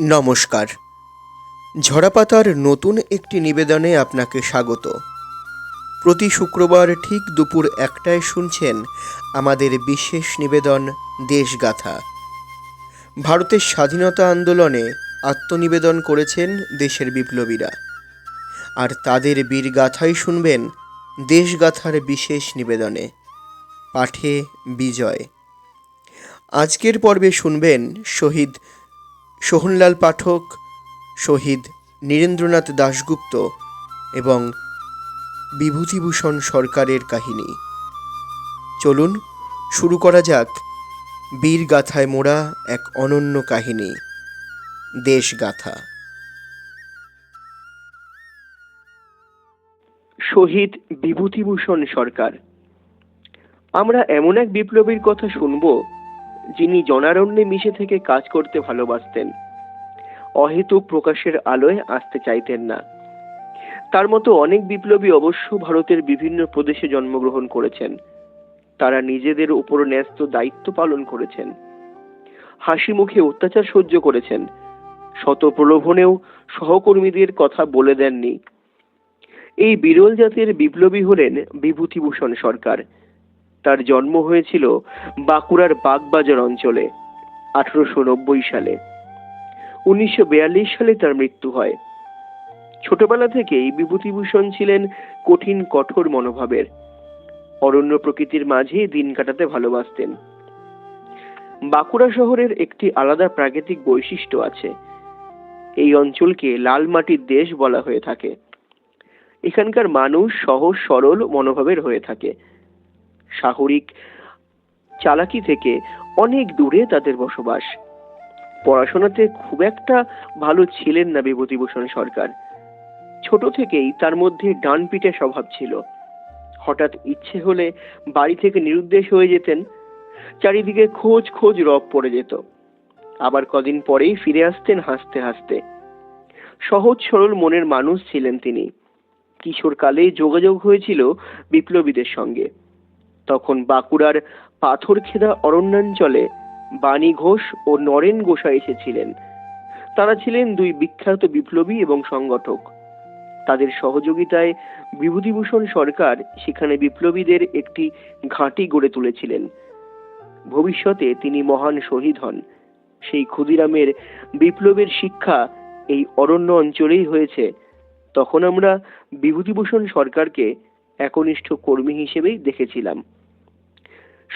নমস্কার। ঝরাপাতার নতুন একটি নিবেদনে আপনাকে স্বাগত। প্রতি শুক্রবার ঠিক দুপুর একটায় শুনছেন আমাদের বিশেষ নিবেদন দেশগাথা। ভারতের স্বাধীনতা আন্দোলনে আত্মনিবেদন করেছেন দেশের বিপ্লবীরা। আর তাদের বীরগাথাই শুনবেন দেশগাথার বিশেষ নিবেদনে। পাঠে বিজয়। আজকের পর্বে শুনবেন শহীদ সোহনলাল পাঠক, শহীদ নীরেন্দ্রনাথ দাশগুপ্ত এবং বিভূতিভূষণ সরকারের কাহিনী। চলুন, শুরু করা যাক বীর গাথায় মোড়া এক অনন্য কাহিনী দেশগাথা শহীদ বিভূতিভূষণ সরকার। আমরা এমন এক বিপ্লবীর কথা শুনব যিনি জনারণ্যে মিশে থেকে কাজ করতে ভালোবাসতেন। অহেতুক প্রকাশের আলোয় আসতে চাইতেন না। তার মতো অনেক বিপ্লবী অবশ্য ভারতের বিভিন্ন প্রদেশে জন্মগ্রহণ করেছেন। তারা নিজেদের উপর ন্যস্ত দায়িত্ব পালন করেছেন। হাসি মুখে অত্যাচার সহ্য করেছেন। শত প্রলোভনেও সহকর্মীদের কথা বলে দেননি। এই বিরল জাতের বিপ্লবী হলেন বিভূতিভূষণ সরকার। তার জন্ম হয়েছিল বাঁকুড়ার বাগবাজার অঞ্চলে, আঠারোশো নব্বই সালে। উনিশশো বিয়াল্লিশ সালে তার মৃত্যু হয়। ছোটবেলা থেকেই বিভূতিভূষণ ছিলেন কঠিন, কঠোর মনোভাবের। অরণ্য প্রকৃতির মাঝে দিন কাটাতে ভালোবাসতেন। বাঁকুড়া শহরের একটি আলাদা প্রাকৃতিক বৈশিষ্ট্য আছে। এই অঞ্চলকে লাল মাটির দেশ বলা হয়ে থাকে। এখানকার মানুষ সহজ, সরল মনোভাবের হয়ে থাকে। সাহরিক চালাকি থেকে অনেক দূরে তাদের বসবাস। পড়াশোনাতে খুব একটা ভালো ছিলেন না বিভূতিভূষণ সরকার। ছোট থেকেই তার মধ্যে ডান পিটে স্বভাব ছিল। হঠাৎ ইচ্ছে হলে বাড়ি থেকে নিরুদ্দেশ হয়ে যেতেন, চারিদিকে খোঁজ খোঁজ রব পড়ে যেত। আবার কদিন পরেই ফিরে আসতেন হাসতে হাসতে। সহজ সরল মনের মানুষ ছিলেন তিনি। কিশোরকালে যোগাযোগ হয়েছিল বিপ্লবীদের সঙ্গে। তখন বাঁকুড়ার পাথরখেদা অরণ্যাঞ্চলে বাণী ঘোষ ও নরেন গোসাই এসেছিলেন। তারা ছিলেন দুই বিখ্যাত বিপ্লবী এবং সংগঠক। তাদের সহযোগিতায় বিভূতিভূষণ সরকার সেখানে বিপ্লবীদের একটি ঘাঁটি গড়ে তুলেছিলেন। ভবিষ্যতে তিনি মহান শহীদ হন। সেই ক্ষুদিরামের বিপ্লবের শিক্ষা এই অরণ্য অঞ্চলেই হয়েছে। তখন আমরা বিভূতিভূষণ সরকারকে একনিষ্ঠ কর্মী হিসেবেই দেখেছিলাম।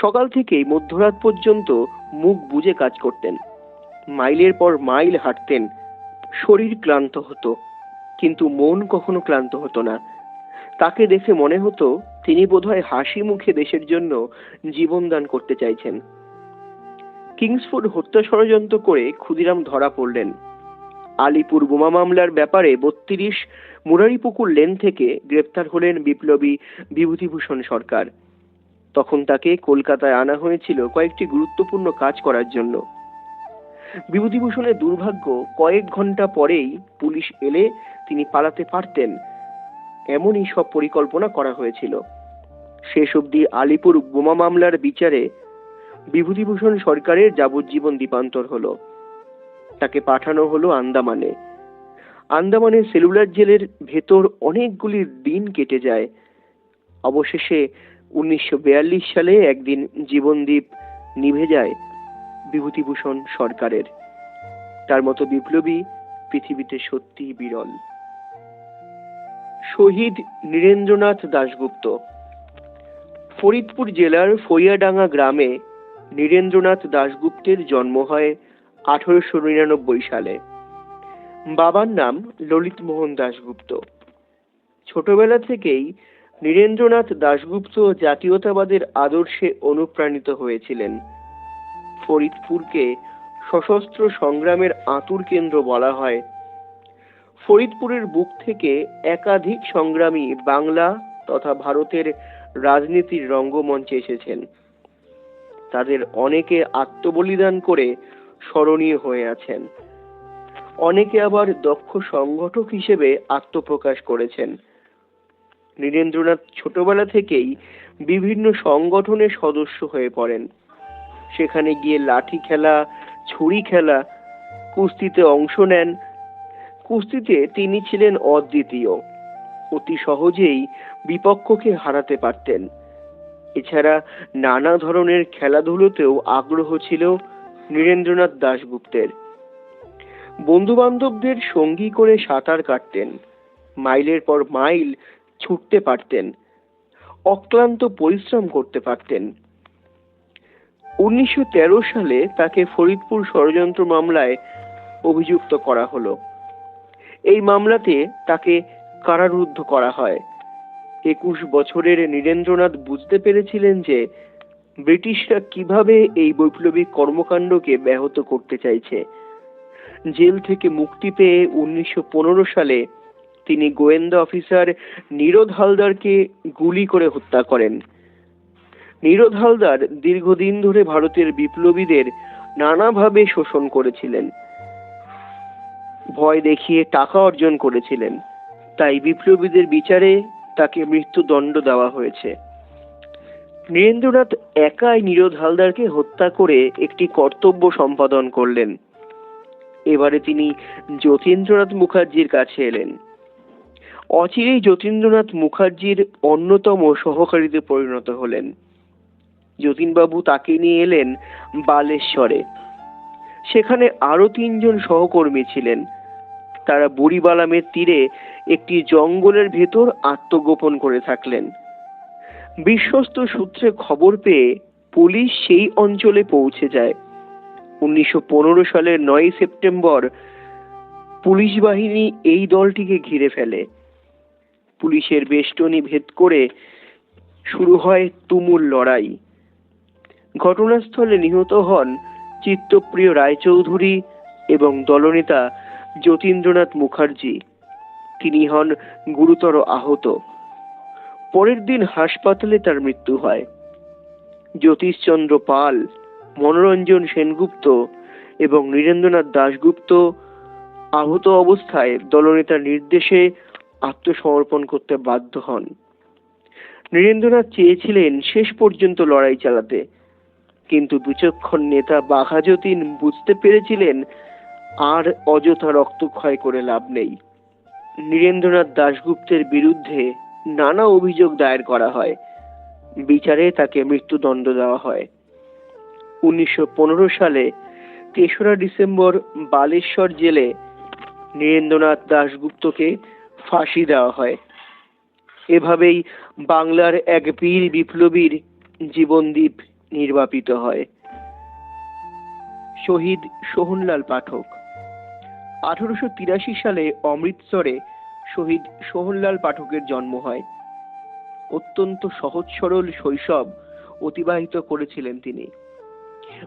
সকাল থেকেই মধ্যরাত পর্যন্ত মুখ বুজে কাজ করতেন। মাইলের পর মাইল হাঁটতেন। শরীর ক্লান্ত হতো, কিন্তু মন কখনো ক্লান্ত হতো না। তাকে দেখে মনে হতো, তিনি বোধহয় হাসি মুখে দেশের জন্য জীবন দান করতে চাইছেন। কিংসফোর্ড হত্যা ষড়যন্ত্র করে ক্ষুদিরাম ধরা পড়লেন। আলিপুর বোমা মামলার ব্যাপারে বত্রিশ মুরারিপুকুর লেন থেকে গ্রেপ্তার হলেন বিপ্লবী বিভূতিভূষণ সরকার। তখন তাকে কলকাতায় আনা হয়েছিল কয়েকটি গুরুত্বপূর্ণ কাজ করার জন্য। বিভূতিভূষণের দুর্ভাগ্য, কয়েক ঘণ্টা পরেই পুলিশ এলে তিনি পালাতে পারতেন। এমনই সব পরিকল্পনা করা হয়েছিল। শেষ অবধি আলিপুর বোমা মামলার বিচারে বিভূতিভূষণ সরকারের যাবজ্জীবন দ্বীপান্তর হলো। তাকে পাঠানো হলো আন্দামানে। আন্দামানের সেলুলার জেলের ভেতর অনেকগুলি দিন কেটে যায়। অবশেষে উনিশশো সালে একদিন জীবনদ্বীপ নিভে যায় বিভূতিভূষণ সরকারের। তার মতো বিপ্লবী পৃথিবীতে সত্যিই বিরল। শহীদ নীরেন্দ্রনাথ দাশগুপ্ত, ফরিদপুর জেলার ফইয়াডাঙ্গা গ্রামে নীরেন্দ্রনাথ দাশগুপ্তের জন্ম হয় আঠারোশো নিরানব্বই সালে। বাবার নাম ললিত মোহন দাশগুপ্ত। ছোটবেলা থেকেই নীরেন্দ্রনাথ দাশগুপ্ত জাতীয়তাবাদের আদর্শে অনুপ্রাণিত হয়েছিলেন। ফরিদপুরকে সশস্ত্র সংগ্রামের আতুর কেন্দ্র বলা হয়। ফরিদপুরের বুক থেকে একাধিক সংগ্রামী বাংলা তথা ভারতের রাজনীতির রঙ্গমঞ্চে এসেছেন। তাদের অনেকে আত্মবলিদান করে স্মরণীয় হয়ে আছেন। অনেকে আবার দক্ষ সংগঠক হিসেবে আত্মপ্রকাশ করেছেন। নীরেন্দ্রনাথ ছোটবেলা থেকেই বিভিন্ন সংগঠনের সদস্য হয়ে পড়েন। সেখানে গিয়ে লাঠি খেলা, ছুরি খেলা, কুস্তিতে অংশ নেন। কুস্তিতে তিনি ছিলেন অদ্বিতীয়। অতি সহজেই বিপক্ষকে হারাতে পারতেন। এছাড়া নানা ধরনের খেলাধুলোতেও আগ্রহ ছিল নীরেন্দ্রনাথ দাশগুপ্তের। বন্ধু বান্ধবদের সঙ্গী করে সাঁতার কাটতেন। মাইলের পর মাইল ছুটতে পারতেন, অক্লান্ত পরিশ্রম করতে পারতেন। উনিশশো তেরো সালে তাকে ফরিদপুর ষড়যন্ত্র মামলায় অভিযুক্ত করা হলো। এই মামলাতে তাকে কারারুদ্ধ করা হয়। একুশ বছরের নীরেন্দ্রনাথ বুঝতে পেরেছিলেন যে ব্রিটিশরা কীভাবে এই বৈপ্লবিক কর্মকাণ্ডকে ব্যাহত করতে চাইছে। জেল থেকে মুক্তি পেয়ে উনিশশো পনেরো সালে তিনি গোয়েন্দা অফিসার নীরদ হালদারকে গুলি করে হত্যা করেন। নীরদ হালদার দীর্ঘদিন ধরে ভারতের বিপ্লবীদের নানাভাবে শোষণ করেছিলেন। ভয় দেখিয়ে টাকা অর্জন করেছিলেন। তাই বিপ্লবীদের বিচারে তাকে মৃত্যুদণ্ড দেওয়া হয়েছে। নীরেন্দ্রনাথ একাই নীরদ হালদারকে হত্যা করে একটি কর্তব্য সম্পাদন করলেন। এবারে তিনি যতীন্দ্রনাথ মুখার্জির কাছে এলেন। অচিরেই যতীন্দ্রনাথ মুখার্জির অন্যতম সহকারীতে পরিণত হলেন। যতীনবাবু তাকে নিয়ে এলেন বালেশ্বরে। সেখানে আরও তিনজন সহকর্মী ছিলেন। তারা বুড়িবালামের তীরে একটি জঙ্গলের ভেতর আত্মগোপন করে থাকলেন। বিশ্বস্ত সূত্রে খবর পেয়ে পুলিশ সেই অঞ্চলে পৌঁছে যায়। উনিশশো পনেরো সালের নয় সেপ্টেম্বর পুলিশ বাহিনী এই দলটিকে ঘিরে ফেলে। পুলিশের বেষ্টনী ভেদ করে শুরু হয় তুমুল লড়াই। ঘটনাস্থলে নিহত হন চিত্তপ্রিয় রায়চৌধুরী এবং দলনেতা যতীন্দ্রনাথ মুখার্জি। তিনি হন গুরুতর আহত। পরের দিন হাসপাতালে তার মৃত্যু হয়। জ্যোতিষচন্দ্র পাল, মনোরঞ্জন সেনগুপ্ত এবং নীরেন্দ্রনাথ দাশগুপ্ত আহত অবস্থায় দলনেতার নির্দেশে আত্মসমর্পণ করতে বাধ্য হন। নীরেন্দ্রনাথ চেয়েছিলেন শেষ পর্যন্ত লড়াই চালাতে। কিন্তু বিচক্ষণ নেতা বাঘাযতীন বুঝতে পেরেছিলেন আর অযথা রক্তক্ষয় করে লাভ নেই। নীরেন্দ্রনাথ দাশগুপ্তের বিরুদ্ধে নানা অভিযোগ দায়ের করা হয়। বিচারে তাকে মৃত্যুদণ্ড দেওয়া হয়। উনিশশো পনেরো সালে তেসরা ডিসেম্বর বালেশ্বর জেলে নীরেন্দ্রনাথ দাশগুপ্তকে ফাঁসি দেওয়া হয়। এভাবেই বাংলার এক বীর বিপ্লবীর জীবনদীপ নির্বাপিত হয়। শহীদ সোহনলাল পাঠক। আঠারোশো তিরাশি সালে অমৃতসরে শহীদ সোহনলাল পাঠকের জন্ম হয়। অত্যন্ত সহজ সরল শৈশব অতিবাহিত করেছিলেন তিনি।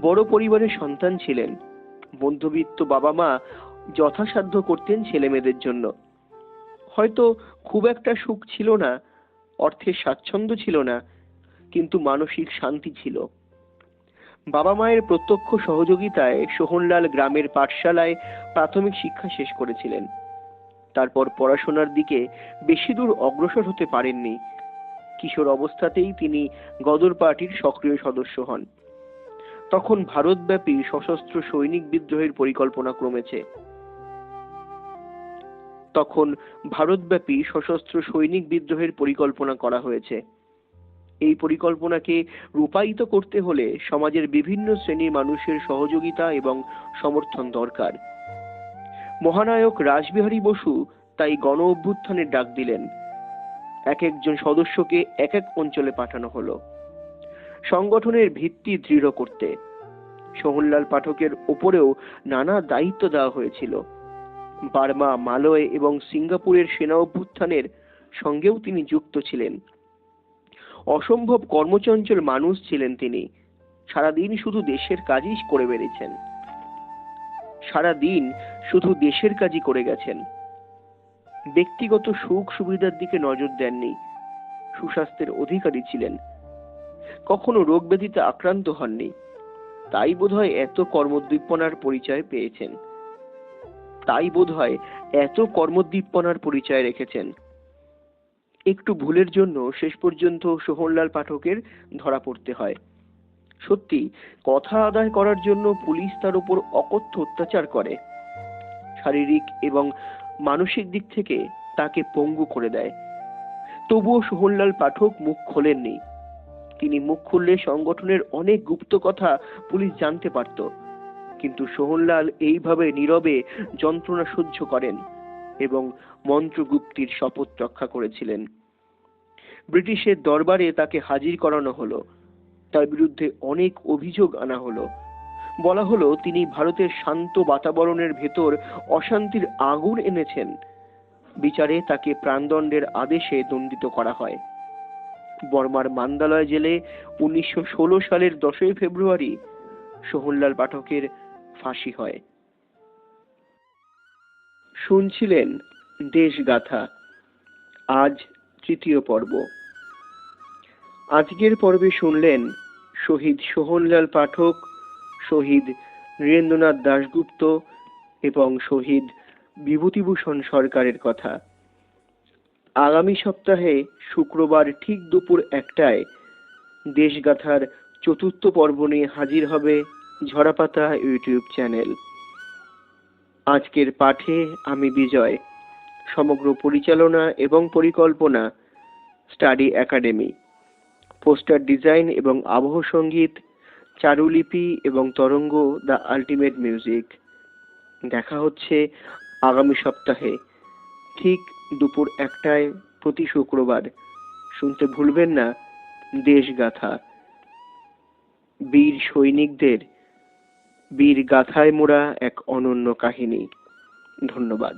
বড় পরিবারের সন্তান ছিলেন। মধ্যবিত্ত বাবা মা যথাসাধ্য করতেন ছেলে মেয়েদের জন্য। হয়তো খুব একটা সুখ ছিল না, অর্থের স্বাচ্ছন্দ্য ছিল না, কিন্তু মানসিক শান্তি ছিল। বাবা মায়ের প্রত্যক্ষ সহযোগিতায় সোহনলাল গ্রামের পাঠশালায় প্রাথমিক শিক্ষা শেষ করেছিলেন। তারপর পড়াশোনার দিকে বেশি দূর অগ্রসর হতে পারেননি। কিশোর অবস্থাতেই তিনি গদর পার্টির সক্রিয় সদস্য হন। তখন ভারতব্যাপী সশস্ত্র সৈনিক বিদ্রোহের পরিকল্পনা ক্রমেছে। তখন ভারতব্যাপী সশস্ত্র সৈনিক বিদ্রোহের পরিকল্পনা করা হয়েছে। এই পরিকল্পনাকে রূপায়িত করতে হলে সমাজের বিভিন্ন শ্রেণির মানুষের সহযোগিতা এবং সমর্থন দরকার। মহানায়ক রাসবিহারী বসু তাই গণ অভ্যুত্থানের ডাক দিলেন। এক একজন সদস্যকে এক এক অঞ্চলে পাঠানো হলো। সংগঠনের ভিত্তি দৃঢ় করতে। সোহনলাল পাঠকের ওপরেও নানা দায়িত্ব দেওয়া হয়েছিল। বার্মা, মালয় এবং সিঙ্গাপুরের সেনা অভ্যুত্থানের সঙ্গেও তিনি যুক্ত ছিলেন। অসম্ভব কর্মচঞ্চল মানুষ ছিলেন তিনি। সারাদিন শুধু দেশের কাজই করে বেড়েছেন। সারাদিন শুধু দেশের কাজই করে গেছেন। ব্যক্তিগত সুখ সুবিধার দিকে নজর দেননি। সুস্বাস্থ্যের অধিকারী ছিলেন। কখনো রোগ ব্যাধিতে আক্রান্ত হননি। তাই বোধহয় এত কর্মদ্বীপনার পরিচয় পেয়েছেন। তাই বোধহয় এত কর্মদ্বীপনার পরিচয় রেখেছেন। একটু ভুলের জন্য শেষ পর্যন্ত সোহনলাল পাঠকের ধরা পড়তে হয়। সত্যি, কথা আদায় করার জন্য পুলিশ তার উপর অকথ্য অত্যাচার করে। শারীরিক এবং মানসিক দিক থেকে তাকে পঙ্গু করে দেয়। তবুও সোহনলাল পাঠক মুখ খোলেননি। তিনি মুখ খুললে সংগঠনের অনেক গুপ্ত কথা পুলিশ জানতে পারত। কিন্তু সোহনলাল এইভাবে নীরবে যন্ত্রণা সহ্য করেন এবং মন্ত্রগুপ্তির শপথ রক্ষা করেছিলেন। ব্রিটিশের দরবারে তাকে হাজির করানো হলো। তার বিরুদ্ধে অনেক অভিযোগ আনা হলো। বলা হলো, তিনি ভারতের শান্ত বাতাবরণের ভেতর অশান্তির আগুন এনেছেন। বিচারে তাকে প্রাণদণ্ডের আদেশে দণ্ডিত করা হয়। বর্মার মান্দালয় জেলে উনিশশো ষোলো সালের দশই ফেব্রুয়ারি সোহনলাল পাঠকের ফাঁসি হয়। শুনছিলেন দেশগাথা। আজ তৃতীয় পর্ব। আজকের পর্বে শুনলেন শহীদ সোহনলাল পাঠক, শহীদ নীরেন্দ্রনাথ দাশগুপ্ত এবং শহীদ বিভূতিভূষণ সরকারের কথা। আগামী সপ্তাহে শুক্রবার ঠিক দুপুর একটায় দেশগাথার চতুর্থ পর্ব নিয়ে হাজির হবে ঝরাপাতা ইউটিউব চ্যানেল। আজকের পাঠে আমি বিজয়, সমগ্র পরিচালনা এবং পরিকল্পনা, স্টাডি একাডেমি, পোস্টার ডিজাইন এবং আবহ সংগীত, চারুলিপি এবং তরঙ্গ, দ্য আলটিমেট মিউজিক। দেখা হচ্ছে আগামী সপ্তাহে, ঠিক দুপুর একটায় প্রতি শুক্রবার। শুনতে ভুলবেন না, দেশগাথা। বীর সৈনিকদের বীর গাথায় মোড়া এক অনন্য কাহিনী। ধন্যবাদ।